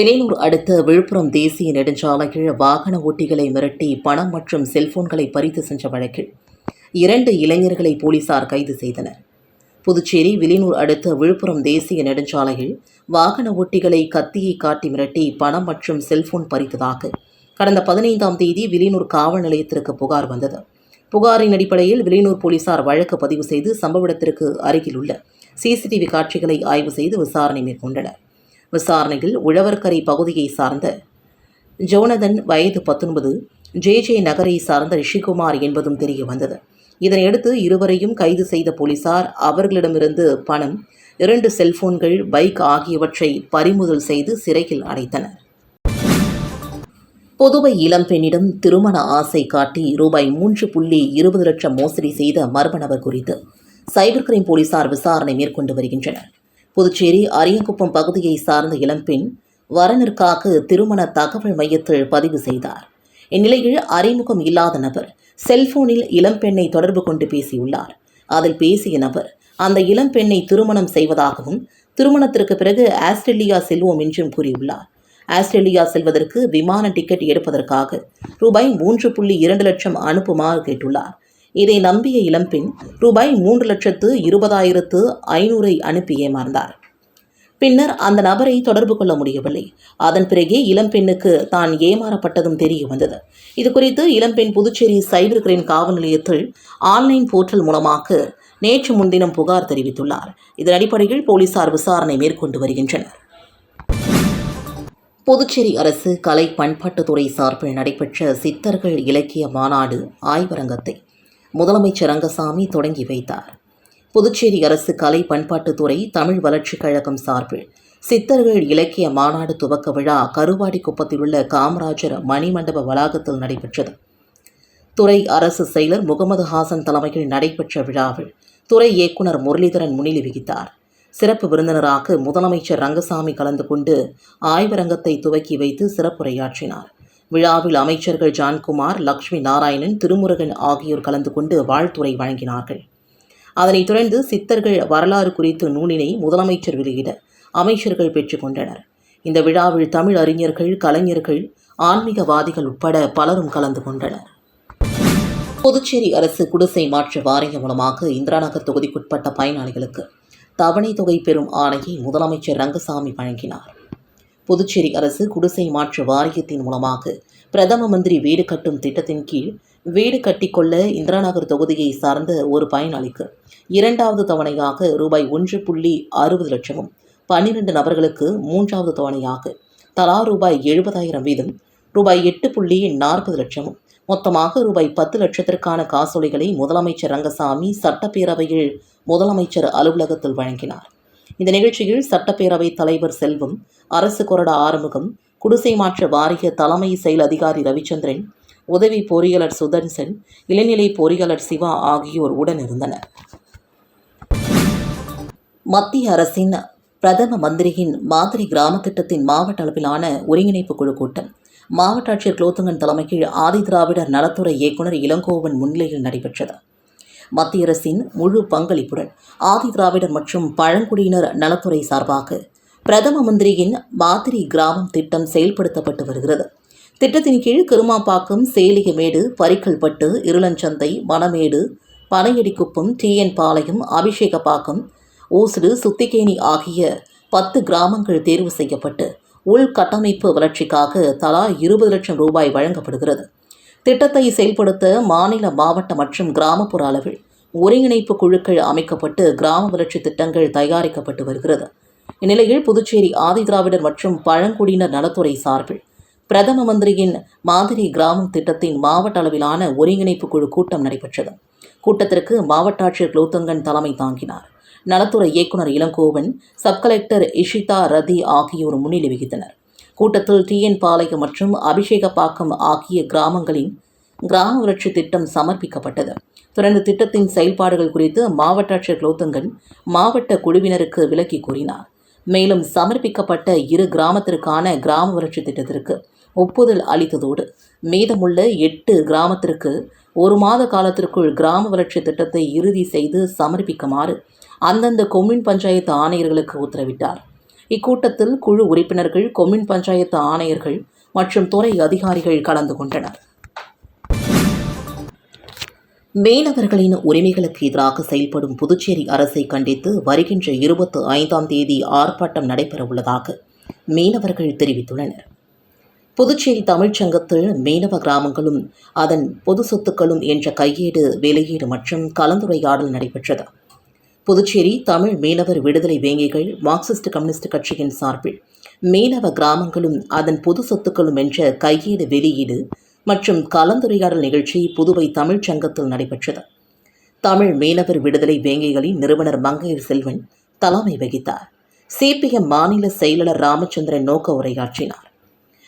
விலையூர் அடுத்த விழுப்புரம் தேசிய நெடுஞ்சாலையில் வாகன ஓட்டிகளை மிரட்டி பணம் மற்றும் செல்போன்களை பறித்து சென்ற வழக்கில் இரண்டு இளைஞர்களை போலீசார் கைது செய்தனர். புதுச்சேரி விலினூர் அடுத்த விழுப்புரம் தேசிய நெடுஞ்சாலையில் வாகன ஓட்டிகளை கத்தியை காட்டி மிரட்டி பணம் மற்றும் செல்போன் பறித்ததாக கடந்த பதினைந்தாம் தேதி விலினூர் காவல் நிலையத்திற்கு புகார் வந்தது. புகாரின் அடிப்படையில் விலினூர் போலீசார் வழக்கு பதிவு செய்து சம்பவ இடத்திற்கு அருகில் உள்ள சிசிடிவி காட்சிகளை ஆய்வு செய்து விசாரணை மேற்கொண்டனர். விசாரணையில் உழவர்கரை பகுதியை சார்ந்த ஜோனதன் வயது பத்தொன்பது ஜே ஜே நகரை சார்ந்த ரிஷிகுமார் என்பதும் தெரிய வந்தது. இதனையடுத்து இருவரையும் கைது செய்த போலீசார் அவர்களிடமிருந்து பணம் இரண்டு செல்போன்கள் பைக் ஆகியவற்றை பறிமுதல் செய்து சிறையில் அடைத்தனர். புதுவை இளம்பெண்ணிடம் திருமண ஆசை காட்டி ரூபாய் மூன்று புள்ளி இருபது லட்சம் மோசடி செய்த மர்ம நபர் குறித்து சைபர் கிரைம் போலீசார் விசாரணை மேற்கொண்டு வருகின்றனர். புதுச்சேரி அரியங்குப்பம் பகுதியை சார்ந்த இளம்பெண் வரனிற்காக திருமண தகவல் மையத்தில் பதிவு செய்தார். இந்நிலையில் அறிமுகம் இல்லாத நபர் செல்போனில் இளம்பெண்ணை தொடர்பு கொண்டு பேசியுள்ளார். அதில் பேசிய நபர் அந்த இளம்பெண்ணை திருமணம் செய்வதாகவும் திருமணத்திற்கு பிறகு ஆஸ்திரேலியா செல்வோம் என்றும் கூறியுள்ளார். ஆஸ்திரேலியா செல்வதற்கு விமான டிக்கெட் எடுப்பதற்காக ரூபாய் மூன்று புள்ளி இரண்டு லட்சம் அனுப்புமாறு கேட்டுள்ளார். இதை நம்பிய இளம்பெண் ரூபாய் மூன்று லட்சத்து இருபதாயிரத்து ஐநூறை அனுப்பி ஏமாந்தார். பின்னர் அந்த நபரை தொடர்பு கொள்ள முடியவில்லை. அதன் பிறகே இளம்பெண்ணுக்கு தான் ஏமாறப்பட்டதும் தெரிய வந்தது. இதுகுறித்து இளம்பெண் புதுச்சேரி சைபர் கிரைம் காவல் நிலையத்தில் ஆன்லைன் போர்ட்டல் மூலமாக நேற்று முன்தினம் புகார் தெரிவித்துள்ளார். இதன் அடிப்படையில் போலீசார் விசாரணை மேற்கொண்டு வருகின்றனர். புதுச்சேரி அரசு கலை பண்பாட்டுத்துறை சார்பில் நடைபெற்ற சித்தர்கள் இலக்கிய மாநாடு ஆய்வரங்கத்தை முதலமைச்சர் ரங்கசாமி தொடங்கி வைத்தார். புதுச்சேரி அரசு கலை பண்பாட்டுத்துறை தமிழ் வளர்ச்சிக் கழகம் சார்பில் சித்தர்கள் இலக்கிய மாநாடு துவக்க விழா கருவாடிக்குப்பத்தில் உள்ள காமராஜர் மணிமண்டப வளாகத்தில் நடைபெற்றது. துறை அரசு செயலர் முகமது ஹாசன் தலைமையில் நடைபெற்ற விழாவில் துறை இயக்குனர் முரளிதரன் முன்னிலை வகித்தார். சிறப்பு விருந்தினராக முதலமைச்சர் ரங்கசாமி கலந்து கொண்டு ஆய்வரங்கத்தை துவக்கி வைத்து சிறப்புரையாற்றினார். விழாவில் அமைச்சர்கள் ஜான்குமார் லக்ஷ்மி நாராயணன் திருமுருகன் ஆகியோர் கலந்து கொண்டு வாழ்த்துறை வழங்கினார்கள். அதனைத் தொடர்ந்து சித்தர்கள் வரலாறு குறித்து நூலினை முதலமைச்சர் வெளியிட அமைச்சர்கள் பெற்றுக்கொண்டனர் இந்த விழாவில் தமிழ் அறிஞர்கள் கலைஞர்கள் ஆன்மீகவாதிகள் உட்பட பலரும் கலந்து கொண்டனர். புதுச்சேரி அரசு குடிசை மாற்று வாரியம் மூலமாக இந்திராநகர் தொகுதிக்குட்பட்ட பயனாளிகளுக்கு தவணை தொகை பெறும் ஆணையை முதலமைச்சர் ரங்கசாமி வழங்கினார். புதுச்சேரி அரசு குடிசை மாற்று வாரியத்தின் மூலமாக பிரதம மந்திரி வீடு கட்டும் திட்டத்தின் கீழ் வீடு கட்டிக்கொள்ள இந்திராநகர் தொகுதியை சார்ந்த ஒரு பயனாளிக்கு இரண்டாவது தவணையாக ரூபாய் ஒன்று புள்ளி அறுபது லட்சமும் பன்னிரண்டு நபர்களுக்கு மூன்றாவது தவணையாக தலா ரூபாய் எழுபதாயிரம் வீதம் ரூபாய் எட்டு புள்ளி நாற்பது லட்சமும் மொத்தமாக ரூபாய் பத்து லட்சத்திற்கான காசோலைகளை முதலமைச்சர் ரங்கசாமி சட்டப்பேரவையில் முதலமைச்சர் அலுவலகத்தில் வழங்கினார். இந்த நிகழ்ச்சியில் சட்டப்பேரவைத் தலைவர் செல்வம் அரசு கொறடா ஆறுமுகம் குடிசை மாற்ற வாரிய தலைமை செயல் அதிகாரி ரவிச்சந்திரன் உதவி பொறியாளர் சுதன்சன் இளநிலை பொறியாளர் சிவா ஆகியோர் உடனிருந்தனர். மத்திய அரசின் பிரதம மந்திரியின் மாதிரி கிராம திட்டத்தின் மாவட்ட அளவிலான ஒருங்கிணைப்பு குழு கூட்டம். மாவட்ட ஆட்சியர் குலோத்துங்கன் தலைமையில் ஆதி திராவிடர் நலத்துறை இயக்குநர் இளங்கோவன் முன்னிலையில் நடைபெற்றது. மத்திய அரசின் முழு பங்களிப்புடன் ஆதி திராவிடர் மற்றும் பழங்குடியினர் நலத்துறை சார்பாக பிரதம மந்திரியின் மாதிரி கிராமம் திட்டம் செயல்படுத்தப்பட்டு வருகிறது. திட்டத்தின் கீழ் கிருமாப்பாக்கம் சேலிகமேடு பரிக்கல்பட்டு இருளஞ்சந்தை மணமேடு பனையடிக்குப்பம் டிஎன் பாளையம் அபிஷேகப்பாக்கம் ஊசுடு சுத்திகேணி ஆகிய பத்து கிராமங்கள் தேர்வு செய்யப்பட்டு உள்கட்டமைப்பு வளர்ச்சிக்காக தலா இருபது லட்சம் ரூபாய் வழங்கப்படுகிறது. திட்டத்தை செயல்படுத்த மாநில மாவட்ட மற்றும் கிராமப்புற அளவில் ஒருங்கிணைப்பு குழுக்கள் அமைக்கப்பட்டு கிராம வளர்ச்சி திட்டங்கள் தயாரிக்கப்பட்டு வருகிறது. இந்நிலையில் புதுச்சேரி ஆதிதிராவிடர் மற்றும் பழங்குடியினர் நலத்துறை சார்பில் பிரதம மந்திரியின் மாதிரி கிராமம் திட்டத்தின் மாவட்ட அளவிலான ஒருங்கிணைப்பு குழு கூட்டம் நடைபெற்றது. கூட்டத்திற்கு மாவட்ட ஆட்சியர் குலோத்தங்கன் தலைமை தாங்கினார். நலத்துறை இயக்குநர் இளங்கோவன் சப் கலெக்டர் இஷிதா ரதி ஆகியோர் முன்னிலை வகித்தனர். கூட்டத்தில் டிஎன் பாளையம் மற்றும் அபிஷேகப்பாக்கம் ஆகிய கிராமங்களின் கிராம வளர்ச்சி திட்டம் சமர்ப்பிக்கப்பட்டது. தொடர்ந்து திட்டத்தின் செயல்பாடுகள் குறித்து மாவட்ட ஆட்சியர் குலோத்தங்கன் மாவட்ட குழுவினருக்கு விளக்கி கூறினார். மேலும் சமர்ப்பிக்கப்பட்ட இரு கிராமத்திற்கான கிராம வளர்ச்சி திட்டத்திற்கு ஒப்புதல் அளித்ததோடு மீதமுள்ள எட்டு கிராமத்திற்கு ஒரு மாத காலத்திற்குள் கிராம வளர்ச்சி திட்டத்தை இறுதி செய்து சமர்ப்பிக்குமாறு அந்தந்த கொம்யூன் பஞ்சாயத்து ஆணையர்களுக்கு உத்தரவிட்டார். இக்கூட்டத்தில் குழு உறுப்பினர்கள் கொம்யூன் பஞ்சாயத்து ஆணையர்கள் மற்றும் துறை அதிகாரிகள் கலந்து கொண்டனர். மீனவர்களின் உரிமைகளுக்கு எதிராக செயல்படும் புதுச்சேரி அரசை கண்டித்து வருகின்ற இருபத்தி ஐந்தாம் தேதி ஆர்ப்பாட்டம் நடைபெறவுள்ளதாக மீனவர்கள் தெரிவித்துள்ளனர். புதுச்சேரி தமிழ்ச்சங்கத்தில் மீனவ கிராமங்களும் அதன் பொது சொத்துக்களும் என்ற கையேடு வெளியீடு மற்றும் கலந்துரையாடல் நடைபெற்றது. புதுச்சேரி தமிழ் மீனவர் விடுதலை வேங்கிகள் மார்க்சிஸ்ட் கம்யூனிஸ்ட் கட்சியின் சார்பில் மீனவ கிராமங்களும் அதன் பொது சொத்துக்களும் என்ற கையேடு வெளியீடு மற்றும் கலந்துரையாடல் நிகழ்ச்சி புதுவை தமிழ்ச் சங்கத்தில் நடைபெற்றது. தமிழ் மீனவர் விடுதலை வேங்கிகளின் நிறுவனர் மங்கையர் செல்வன் தலைமை வகித்தார். சிபிஎம் மாநில செயலாளர் ராமச்சந்திரன் நோக்க உரையாற்றினார்.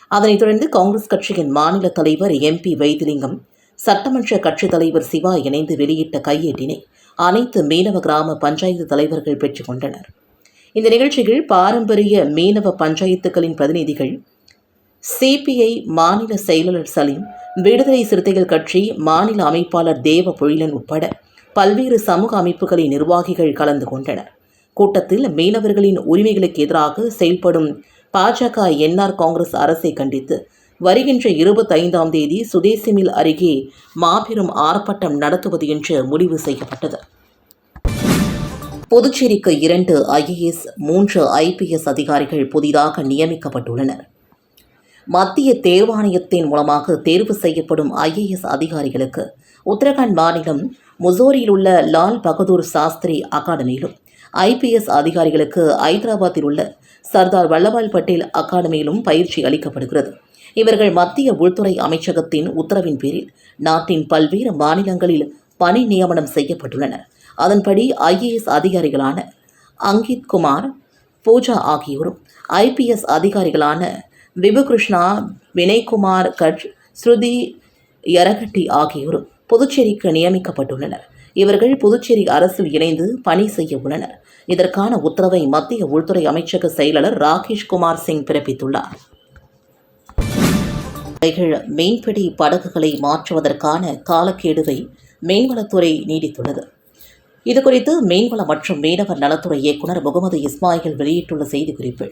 அதனைத் தொடர்ந்து காங்கிரஸ் கட்சியின் மாநில தலைவர் எம்பி வைத்திலிங்கம் சட்டமன்ற கட்சித் தலைவர் சிவா இணைந்து வெளியிட்ட கையேட்டினை அனைத்து மீனவ கிராம பஞ்சாயத்து தலைவர்கள் பெற்றுக்கொண்டனர் இந்த நிகழ்ச்சியில் பாரம்பரிய மீனவ பஞ்சாயத்துக்களின் பிரதிநிதிகள் சிபிஐ மாநில செயலாளர் சலீம் விடுதலை சிறுத்தைகள் கட்சி மாநில அமைப்பாளர் தேவ பொழிலன் உட்பட பல்வேறு சமூக அமைப்புகளின் நிர்வாகிகள் கலந்து கொண்டனர். கூட்டத்தில் மீனவர்களின் உரிமைகளுக்கு எதிராக செயல்படும் பாஜக என்ஆர் காங்கிரஸ் அரசை கண்டித்து வருகின்ற இருபத்தைந்தாம் தேதி சுதேசிமில் அருகே மாபெரும் ஆர்ப்பாட்டம் நடத்துவது என்று முடிவு செய்யப்பட்டது. புதுச்சேரிக்கு இரண்டு ஐஏஎஸ் மூன்று ஐபிஎஸ் அதிகாரிகள் புதிதாக நியமிக்கப்பட்டுள்ளனர். மத்திய தேர்வாணையத்தின் மூலமாக தேர்வு செய்யப்படும் ஐஏஎஸ் அதிகாரிகளுக்கு உத்தரகாண்ட் மாநிலம் முசோரியில் உள்ள லால் பகதூர் சாஸ்திரி அகாடமியிலும் ஐபிஎஸ் அதிகாரிகளுக்கு ஐதராபாத்தில் உள்ள சர்தார் வல்லபாய் பட்டேல் அகாடமியிலும் பயிற்சி அளிக்கப்படுகிறது. இவர்கள் மத்திய உள்துறை அமைச்சகத்தின் உத்தரவின் பேரில் நாட்டின் பல்வேறு மாநிலங்களில் பணி நியமனம் செய்யப்பட்டுள்ளனர். அதன்படி ஐஏஎஸ் அதிகாரிகளான அங்கித் குமார் பூஜா ஆகியோரும் ஐபிஎஸ் அதிகாரிகளான விபுகிருஷ்ணா வினய்குமார் கட் ஸ்ருதி யரகட்டி ஆகியோரும் புதுச்சேரிக்கு நியமிக்கப்பட்டுள்ளனர். இவர்கள் புதுச்சேரி அரசில் இணைந்து பணி செய்ய உள்ளனர். இதற்கான உத்தரவை மத்திய உள்துறை அமைச்சக செயலாளர் ராகேஷ் குமார் சிங் பிறப்பித்துள்ளார். இவைகள் மீன்பிடி படகுகளை மாற்றுவதற்கான காலக்கெடுவை மீன்வளத்துறை நீடித்துள்ளது. இதுகுறித்து மீன்வள மற்றும் மீனவர் நலத்துறை இயக்குனர் முகமது இஸ்மாயில் வெளியிட்டுள்ள செய்திக்குறிப்பில்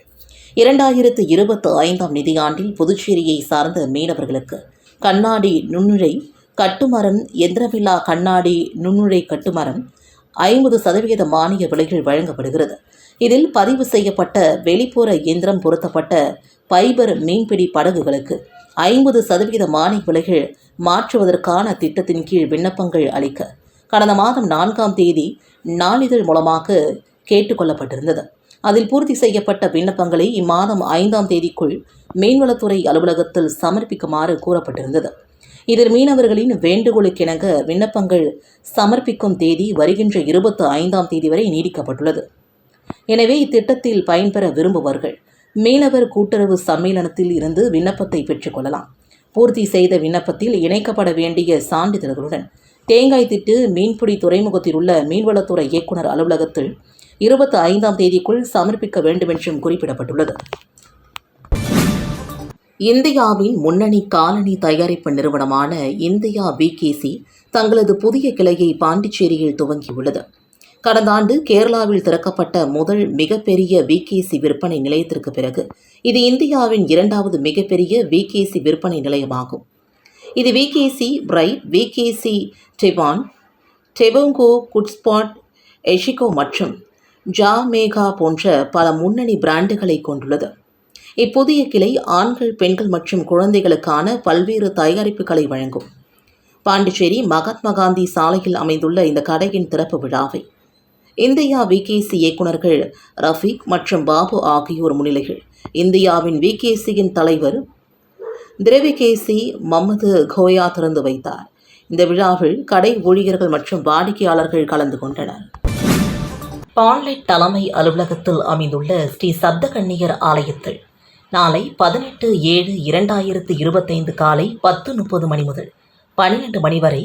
இரண்டாயிரத்து இருபத்தி ஐந்தாம் நிதியாண்டில் புதுச்சேரியை சார்ந்த மீனவர்களுக்கு கண்ணாடி நுண்ணுழை கட்டுமரம் எந்திரமில்லா கண்ணாடி நுண்ணுழை கட்டுமரம் ஐம்பது சதவீத மானிய விலைகள் வழங்கப்படுகிறது. இதில் பதிவு செய்யப்பட்ட வெளிப்புற இயந்திரம் பொருத்தப்பட்ட பைபர் மீன்பிடி படகுகளுக்கு ஐம்பது சதவீத மானிய விலைகள் மாற்றுவதற்கான திட்டத்தின் கீழ் விண்ணப்பங்கள் அளிக்க கடந்த மாதம் நான்காம் தேதி நாளிதழ் மூலமாக கேட்டுக்கொள்ளப்பட்டிருந்தது அதில் பூர்த்தி செய்யப்பட்ட விண்ணப்பங்களை இம்மாதம் ஐந்தாம் தேதிக்குள் மீன்வளத்துறை அலுவலகத்தில் சமர்ப்பிக்குமாறு கூறப்பட்டிருந்தது. இதில் மீனவர்களின் வேண்டுகோளுக்கிணங்க விண்ணப்பங்கள் சமர்ப்பிக்கும் தேதி வருகின்ற இருபத்து ஐந்தாம் தேதி வரை நீடிக்கப்பட்டுள்ளது. எனவே இத்திட்டத்தில் பயன்பெற விரும்புபவர்கள் மீனவர் கூட்டுறவு சம்மேளனத்தில் இருந்து விண்ணப்பத்தை பெற்றுக்கொள்ளலாம் பூர்த்தி செய்த விண்ணப்பத்தில் இணைக்கப்பட வேண்டிய சான்றிதழ்களுடன் தேங்காய் திட்டு மீன்பிடி துறைமுகத்தில் உள்ள மீன்வளத்துறை இயக்குனர் அலுவலகத்தில் இருபத்தி ஐந்தாம் தேதிக்குள் சமர்ப்பிக்க வேண்டுமென்றும் குறிப்பிடப்பட்டுள்ளது. இந்தியாவின் முன்னணி காலணி தயாரிப்பு நிறுவனமான இந்தியா விகேசி தங்களது புதிய கிளையை பாண்டிச்சேரியில் துவங்கியுள்ளது. கடந்த ஆண்டு கேரளாவில் திறக்கப்பட்ட முதல் மிகப்பெரிய விகேசி விற்பனை நிலையத்திற்கு பிறகு இது இந்தியாவின் இரண்டாவது மிகப்பெரிய விகேசி விற்பனை நிலையமாகும். இது விகேசி பிரைட் விகேசி டெவான் டெபோங்கோ குட்ஸ்பாட் எஷிகோ மற்றும் ஜாமேகா போன்ற பல முன்னணி பிராண்டுகளை கொண்டுள்ளது. இப்புதிய கிளை ஆண்கள் பெண்கள் மற்றும் குழந்தைகளுக்கான பல்வேறு தயாரிப்புகளை வழங்கும். பாண்டிச்சேரி மகாத்மா காந்தி சாலையில் அமைந்துள்ள இந்த கடையின் திறப்பு விழாவை இந்தியா விகேசி இயக்குநர்கள் ரஃபீக் மற்றும் பாபு ஆகியோர் முன்னிலையில் இந்தியாவின் விகேசியின் தலைவர் திரவிகேசி மம்மது கோயா திறந்து வைத்தார். இந்த விழாவில் கடை ஊழியர்கள் மற்றும் வாடிக்கையாளர்கள் கலந்து கொண்டனர். பாண்லைட் தலைமை அலுவலகத்தில் அமைந்துள்ள ஸ்ரீ சப்தகன்னியர் ஆலயத்தில் நாளை பதினெட்டு ஏழு இரண்டாயிரத்து இருபத்தைந்து காலை பத்து முப்பது மணி முதல் பன்னிரண்டு மணி வரை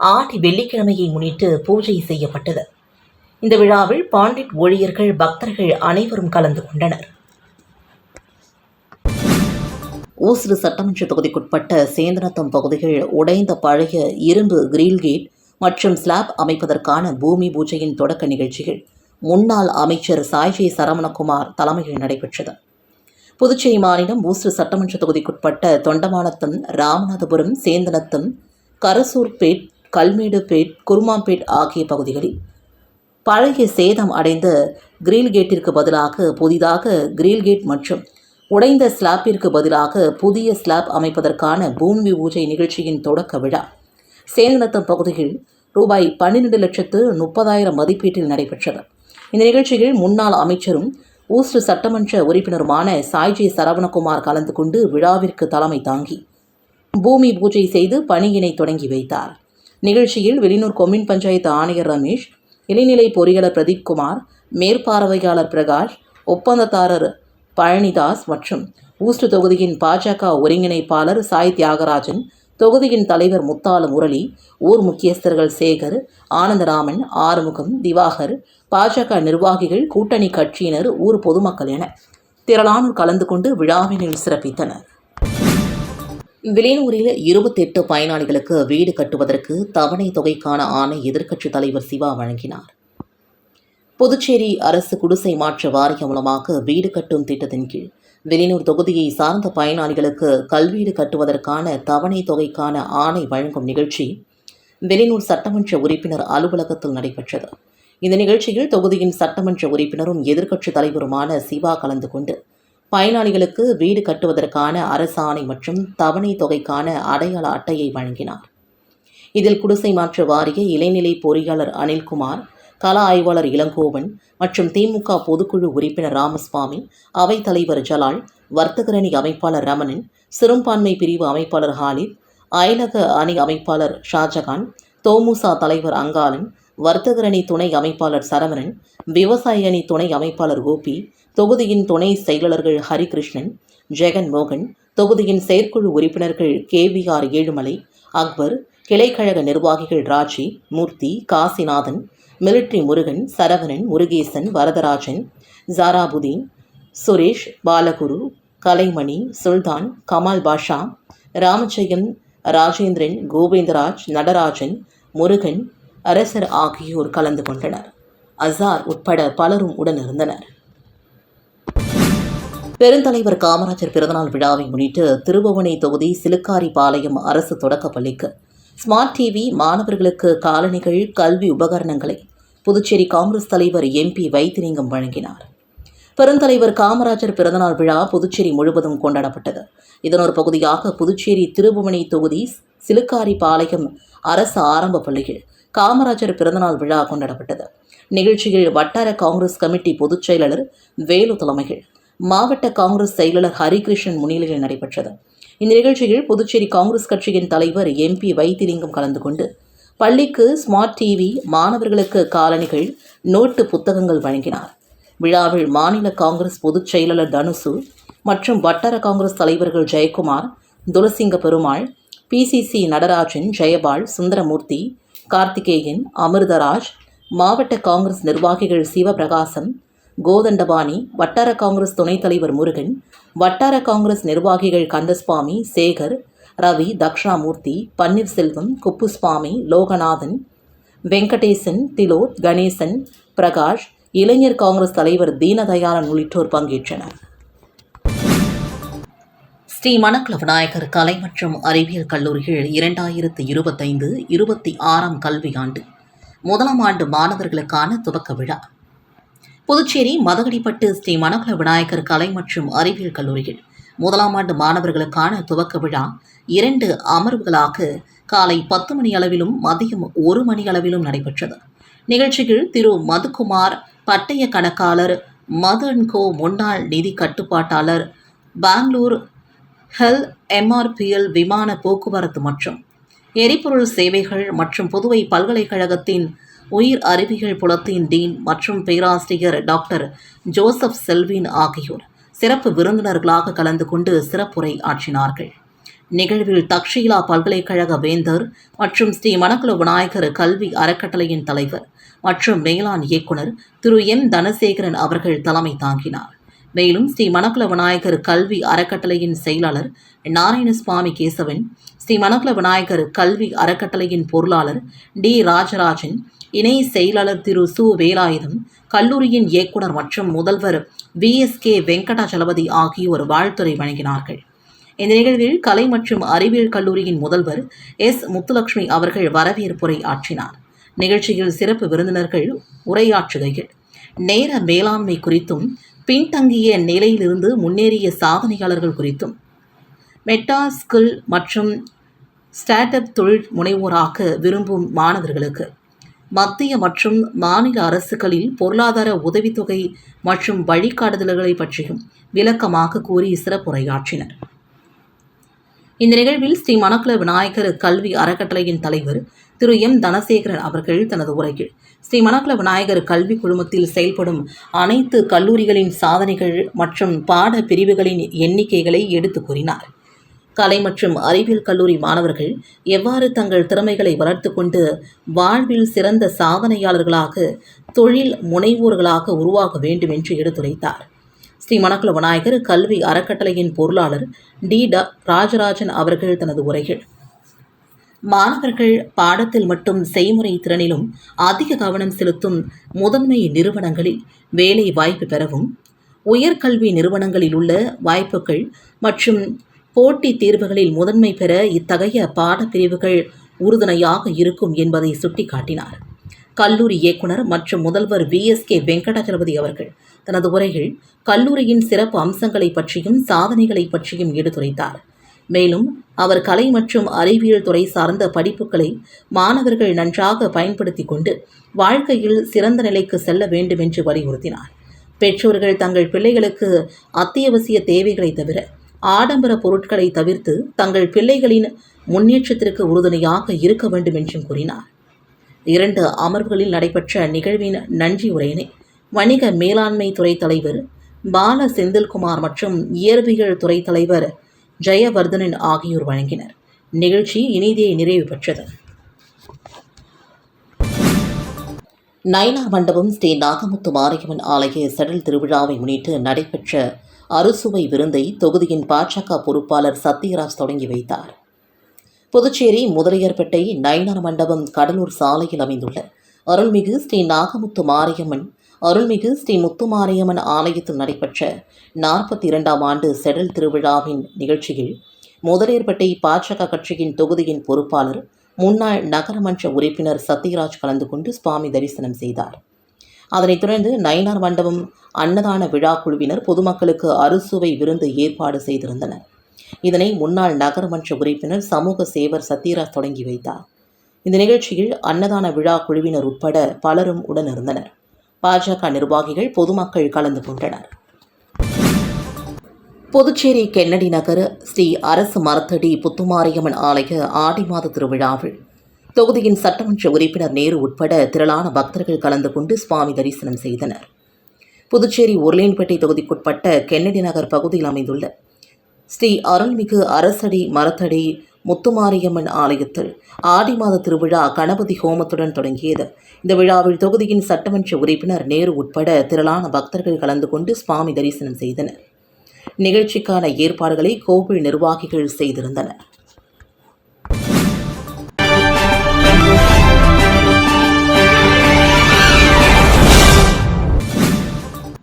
ஆடி வெள்ளிக்கிழமையை முன்னிட்டு பூஜை செய்யப்பட்டது. இந்த விழாவில் பாண்டிட் ஊழியர்கள் பக்தர்கள் அனைவரும் கலந்து கொண்டனர். ஊசுடு சட்டமன்ற தொகுதிக்குட்பட்ட சேந்தனத்தம் பகுதிகள் உடைந்த பழைய இரும்பு கிரில் கேட் மற்றும் ஸ்லாப் அமைப்பதற்கான பூமி பூஜையின் தொடக்க நிகழ்ச்சிகள். முன்னாள் அமைச்சர் சாய்ஜி சரவணகுமார் தலைமையில் நடைபெற்றது. புதுச்சேரி மாநிலம் ஊசூர் சட்டமன்ற தொகுதிக்குட்பட்ட தொண்டமானத்தம் ராமநாதபுரம் சேந்தனத்தம் கரசூர்பேட் கல்மேடுபேட் குருமாம்பேட் ஆகிய பகுதிகளில் பழைய சேதம் அடைந்த கிரில் கேட்டிற்கு பதிலாக புதிதாக கிரில் கேட் மற்றும் உடைந்த ஸ்லாப்பிற்கு பதிலாக புதிய ஸ்லாப் அமைப்பதற்கான பூமி பூஜை நிகழ்ச்சியின் தொடக்க விழா. சேந்தனத்தம் பகுதியில் ரூபாய் பன்னிரண்டு லட்சத்து முப்பதாயிரம் மதிப்பீட்டில் நடைபெற்றது. இந்த நிகழ்ச்சியில் முன்னாள் அமைச்சரும் ஊஸ்டு சட்டமன்ற உறுப்பினருமான சாய்ஜி சரவணகுமார் கலந்து கொண்டு விழாவிற்கு தலைமை தாங்கி பூமி பூஜை செய்து பணியினை தொடங்கி வைத்தார். நிகழ்ச்சியில் வெளியூர் கொம்யூன் பஞ்சாயத்து ஆணையர் ரமேஷ் இளைநிலை பொறியாளர் பிரதீப் குமார் மேற்பார்வையாளர் பிரகாஷ் ஒப்பந்ததாரர் பழனிதாஸ் மற்றும் ஊஸ்டு தொகுதியின் பாஜக ஒருங்கிணைப்பாளர் சாய் தியாகராஜன் தொகுதியின் தலைவர் முத்தாலு முரளி ஊர் முக்கியஸ்தர்கள் சேகர் ஆனந்தராமன் ஆறுமுகம் திவாகர் பாஜக நிர்வாகிகள் கூட்டணி கட்சியினர் ஊர் பொதுமக்கள் என திரளானோர் கலந்து கொண்டு விழாவினில் சிறப்பித்தனர். விலையூரில் இருபத்தெட்டு பயனாளிகளுக்கு வீடு கட்டுவதற்கு தவணை தொகைக்கான ஆணை எதிர்க்கட்சித் தலைவர் சிவா வழங்கினார். புதுச்சேரி அரசு குடிசை மாற்று வாரியம் மூலமாக வீடு கட்டும் திட்டத்தின் கீழ் வெளியூர் தொகுதியை சார்ந்த பயனாளிகளுக்கு கல்வீடு கட்டுவதற்கான தவணை தொகைக்கான ஆணை வழங்கும் நிகழ்ச்சி வெளியூர் சட்டமன்ற உறுப்பினர் அலுவலகத்தில் நடைபெற்றது. இந்த நிகழ்ச்சியில் தொகுதியின் சட்டமன்ற உறுப்பினரும் எதிர்க்கட்சித் தலைவருமான சிவா கலந்து கொண்டு பயனாளிகளுக்கு வீடு கட்டுவதற்கான அரசாணை மற்றும் தவணை தொகைக்கான அடையாள அட்டையை வழங்கினார். இதில் குடிசை மாற்று வாரிய இளைநிலை பொறியாளர் அனில்குமார் கல ஆய்வாளர் இளங்கோவன் மற்றும் திமுக பொதுக்குழு உறுப்பினர் ராமசுவாமி அவைத்தலைவர் ஜலால் வர்த்தகரணி அமைப்பாளர் ரமணன் சிறுபான்மை பிரிவு அமைப்பாளர் ஹாலித் அயலக அணி அமைப்பாளர் ஷாஜகான் தோமுசா தலைவர் அங்காளன் வர்த்தகரணி துணை அமைப்பாளர் சரவணன் விவசாய அணி துணை அமைப்பாளர் கோபி தொகுதியின் துணை செயலாளர்கள் ஹரிகிருஷ்ணன் ஜெகன் மோகன் தொகுதியின் செயற்குழு உறுப்பினர்கள் கே விஹார் ஏழுமலை அக்பர் கிளைக்கழக நிர்வாகிகள் ராஜி மூர்த்தி காசிநாதன் மிலிட்ரி முருகன் சரவணன் முருகேசன் வரதராஜன் ஜாராபுதீன் சுரேஷ் பாலகுரு கலைமணி சுல்தான் கமால் பாஷா ராமஜெயன் ராஜேந்திரன் கோவிந்தராஜ் நடராஜன் முருகன் அரசர் ஆகியோர் கலந்து கொண்டனர். அசார் உட்பட பலரும் உடனிருந்தனர். பெருந்தலைவர் காமராஜர் பிறந்தநாள் விழாவை முன்னிட்டு திருபுவனை தொகுதி சிலுக்காரிபாளையம் அரசு தொடக்கப் பள்ளிக்கு ஸ்மார்ட் டிவி மாணவர்களுக்கு காலணிகள் கல்வி உபகரணங்களை புதுச்சேரி காங்கிரஸ் தலைவர் எம்பி வைத்திலிங்கம் வழங்கினார். பெருந்தலைவர் காமராஜர் பிறந்தநாள் விழா புதுச்சேரி முழுவதும் கொண்டாடப்பட்டது. இதன் ஒரு பகுதியாக புதுச்சேரி திருபுவனை தொகுதி சிலுக்காரிபாளையம் அரசு ஆரம்ப பள்ளியில் காமராஜர் பிறந்தநாள் விழா கொண்டாடப்பட்டது. நிகழ்ச்சியில் வட்டார காங்கிரஸ் கமிட்டி பொதுச் செயலாளர் வேலு தலைமையில் மாவட்ட காங்கிரஸ் செயலாளர் ஹரிகிருஷ்ணன் முன்னிலையில் நடைபெற்றது. இந்த நிகழ்ச்சியில் புதுச்சேரி காங்கிரஸ் கட்சியின் தலைவர் எம்பி வைத்திலிங்கம் கலந்து கொண்டு பள்ளிக்கு ஸ்மார்ட் டிவி மாணவர்களுக்கு காலணிகள் நோட்டு புத்தகங்கள் வழங்கினார். விழாவில் மாநில காங்கிரஸ் பொதுச் செயலாளர் தனுசு மற்றும் வட்டார காங்கிரஸ் தலைவர்கள் ஜெயக்குமார் துளசிங்க பெருமாள் பிசிசி நடராஜன் ஜெயபால் சுந்தரமூர்த்தி கார்த்திகேயன் அமிர்தராஜ் மாவட்ட காங்கிரஸ் நிர்வாகிகள் சிவபிரகாசம் கோதண்டபாணி வட்டார காங்கிரஸ் துணைத் தலைவர் முருகன் வட்டார காங்கிரஸ் நிர்வாகிகள் கந்தசுவாமி சேகர் ரவி தக்ஷணாமூர்த்தி பன்னீர்செல்வம் குப்புசுவாமி லோகநாதன் வெங்கடேசன் திலோத் கணேசன் பிரகாஷ் இளைஞர் காங்கிரஸ் தலைவர் தீனதயாளன் உள்ளிட்டோர் பங்கேற்றனர். ஸ்ரீ மணக்குள விநாயகர் கலை மற்றும் அறிவியல் கல்லூரிகள் இரண்டாயிரத்து இருபத்தைந்து இருபத்தி ஆறாம் கல்வியாண்டு முதலாம் ஆண்டு மாணவர்களுக்கான துவக்க விழா. புதுச்சேரி மதகடிப்பட்டு ஸ்ரீ மணக்குள விநாயகர் கலை மற்றும் அறிவியல் கல்லூரியில் முதலாம் ஆண்டு மாணவர்களுக்கான துவக்க விழா இரண்டு அமர்வுகளாக காலை பத்து மணி அளவிலும் மதியம் ஒரு மணி அளவிலும் நடைபெற்றது. நிகழ்ச்சியில் திரு. மதுகுமார் பட்டய கணக்காளர் மது கோ முன்னாள் நிதி கட்டுப்பாட்டாளர் பெங்களூர் ஹெல் எம்ஆர்பிஎல் விமான போக்குவரத்து மற்றும் எரிபொருள் சேவைகள் மற்றும் புதுவை பல்கலைக்கழகத்தின் உயிர் அறிவியல் புலத்தின் டீன் மற்றும் பேராசிரியர் டாக்டர் ஜோசப் செல்வின் ஆகியோர் சிறப்பு விருந்தினர்களாக கலந்து கொண்டு சிறப்புரை ஆற்றினார்கள். நிகழ்வில் தக்ஷீலா பல்கலைக்கழக வேந்தர் மற்றும் ஸ்ரீ மணக்குல விநாயகர் கல்வி அறக்கட்டளையின் தலைவர் மற்றும் மேலாண் இயக்குனர் திரு எம் தனசேகரன் அவர்கள் தலைமை தாங்கினார். மேலும் ஸ்ரீ மணக்குல விநாயகர் கல்வி அறக்கட்டளையின் செயலாளர் நாராயணசுவாமி கேசவன் ஸ்ரீ மணக்குல விநாயகர் கல்வி அறக்கட்டளையின் பொருளாளர் டி ராஜராஜன் இணை செயலாளர் திரு சு. வேலாயுதம் கல்லூரியின் இயக்குனர் மற்றும் முதல்வர் விஎஸ்கே வெங்கடாச்சலபதி ஆகியோர் வாழ்த்துறை வழங்கினார்கள். இந்த நிகழ்வில் கலை மற்றும் அறிவியல் கல்லூரியின் முதல்வர் எஸ். முத்துலட்சுமி அவர்கள் வரவேற்புரை ஆற்றினார். நிகழ்ச்சியில் சிறப்பு விருந்தினர்கள் உரையாற்றுகையில் நேர மேலாண்மை குறித்தும் பின்தங்கிய நிலையிலிருந்து முன்னேறிய சாதனையாளர்கள் குறித்தும் மெட்டா ஸ்கில் மற்றும் ஸ்டார்ட் அப் தொழில் முனைவோராக விரும்பும் மாணவர்களுக்கு மத்திய மற்றும் மாநில அரசுகளில் பொருளாதார உதவித்தொகை மற்றும் வழிகாட்டுதல்களை பற்றியும் விளக்கமாக கூறி சிறப்புரையாற்றினர். இந்த நிகழ்வில் ஸ்ரீ மணக்குள விநாயகர் கல்வி அறக்கட்டளையின் தலைவர் திரு எம். தனசேகரன் அவர்கள் தனது உரையில் ஸ்ரீ மணக்குள விநாயகர் கல்வி குழுமத்தில் செயல்படும் அனைத்து கல்லூரிகளின் சாதனைகள் மற்றும் பாட பிரிவுகளின் எண்ணிக்கைகளை எடுத்துக் கூறினார். கலை மற்றும் அறிவியல் கல்லூரி மாணவர்கள் எவ்வாறு தங்கள் திறமைகளை வளர்த்து கொண்டு வாழ்வில் சிறந்த சாதனையாளர்களாக தொழில் முனைவோர்களாக உருவாக வேண்டும் என்று எடுத்துரைத்தார். ஸ்ரீ மணக்குல விநாயகர் கல்வி அறக்கட்டளையின் பொருளாளர் டி. ட. ராஜராஜன் அவர்கள் தனது உரையில் மாணவர்கள் பாடத்தில் மட்டும் செய்முறை திறனிலும் அதிக கவனம் செலுத்தும் முதன்மை நிறுவனங்களில் வேலை வாய்ப்பு பெறவும் உயர்கல்வி நிறுவனங்களில் உள்ள வாய்ப்புகள் மற்றும் போட்டித் தேர்வுகளில் முதன்மை பெற இத்தகைய பாடப்பிரிவுகள் உறுதுணையாக இருக்கும் என்பதை சுட்டிக்காட்டினார். கல்லூரி இயக்குனர் மற்றும் முதல்வர் விஎஸ்கே வெங்கடகரபதி அவர்கள் தனது உரையில் கல்லூரியின் சிறப்பு அம்சங்களை பற்றியும் சாதனைகளை பற்றியும் எடுத்துரைத்தார். மேலும் அவர் கலை மற்றும் அறிவியல் துறை சார்ந்த படிப்புகளை மாணவர்கள் நன்றாக பயன்படுத்தி கொண்டு வாழ்க்கையில் சிறந்த நிலைக்கு செல்ல வேண்டும் என்று வலியுறுத்தினார். பெற்றோர்கள் தங்கள் பிள்ளைகளுக்கு அத்தியாவசிய தேவைகளை தவிர ஆடம்பர பொருட்களை தவிர்த்து தங்கள் பிள்ளைகளின் முன்னேற்றத்திற்கு உறுதுணையாக இருக்க வேண்டும் என்றும் கூறினார். இரண்டு அமர்வுகளில் நடைபெற்ற நிகழ்வின் நன்றி உரையினை வணிக மேலாண்மை துறை தலைவர் பால செந்தில்குமார் மற்றும் இயற்பியல் துறை தலைவர் ஜெயவர்தனன் ஆகியோர் வழங்கினர். நிகழ்ச்சி இனிதே நிறைவு பெற்றது. நயனார் மண்டபம் ஸ்ரீ நாகமுத்து மாரியம்மன் ஆலய செடல் திருவிழாவை முன்னிட்டு நடைபெற்ற அறுசுவை விருந்தை தொகுதியின் பாஜக பொறுப்பாளர் சத்யராஜ் தொடங்கி வைத்தார். புதுச்சேரி முதலியார்பேட்டை நயினார் மண்டபம் கடலூர் சாலையில் அமைந்துள்ள அருள்மிகு ஸ்ரீ நாகமுத்து மாரியம்மன் அருள்மிகு ஸ்ரீ முத்துமாரியம்மன் ஆலயத்தில் நடைபெற்ற நாற்பத்தி இரண்டாம் ஆண்டு செடல் திருவிழாவின் நிகழ்ச்சியில் முதலியார்பேட்டை பாஜக கட்சியின் தொகுதியின் பொறுப்பாளர் முன்னாள் நகரமன்ற உறுப்பினர் சத்யராஜ் கலந்து கொண்டு சுவாமி தரிசனம் செய்தார். அதனைத் தொடர்ந்து நயினார் மண்டபம் அன்னதான விழா குழுவினர் பொதுமக்களுக்கு அறுசுவை விருந்து ஏற்பாடு செய்திருந்தனர். இதனை முன்னாள் நகரமன்ற உறுப்பினர் சமூக சேவர் சத்யராஜ் தொடங்கி வைத்தார். இந்த நிகழ்ச்சியில் அன்னதான விழா குழுவினர் உட்பட பலரும் உடனிருந்தனர். பாஜக நிர்வாகிகள் பொதுமக்கள் கலந்து கொண்டனர். புதுச்சேரி கென்னடி நகர் ஸ்ரீ அரசு மரத்தடி புத்துமாரியம்மன் ஆலய ஆடி மாத திருவிழாவில் தொகுதியின் சட்டமன்ற உறுப்பினர் நேரு உட்பட திரளான பக்தர்கள் கலந்து கொண்டு சுவாமி தரிசனம் செய்தனர். புதுச்சேரி உருளையன்பேட்டை தொகுதிக்குட்பட்ட கென்னடி நகர் பகுதியில் அமைந்துள்ள ஸ்ரீ அருள்மிகு அரசடி மரத்தடி முத்துமாரியம்மன் ஆலயத்தில் ஆடி மாத திருவிழா கணபதி ஹோமத்துடன் தொடங்கியது. இந்த விழாவில் தொகுதியின் சட்டமன்ற உறுப்பினர் நேரு உட்பட திரளான பக்தர்கள் கலந்து கொண்டு சுவாமி தரிசனம் செய்தனர். நிகழ்ச்சிக்கான ஏற்பாடுகளை கோவில் நிர்வாகிகள் செய்திருந்தனர்.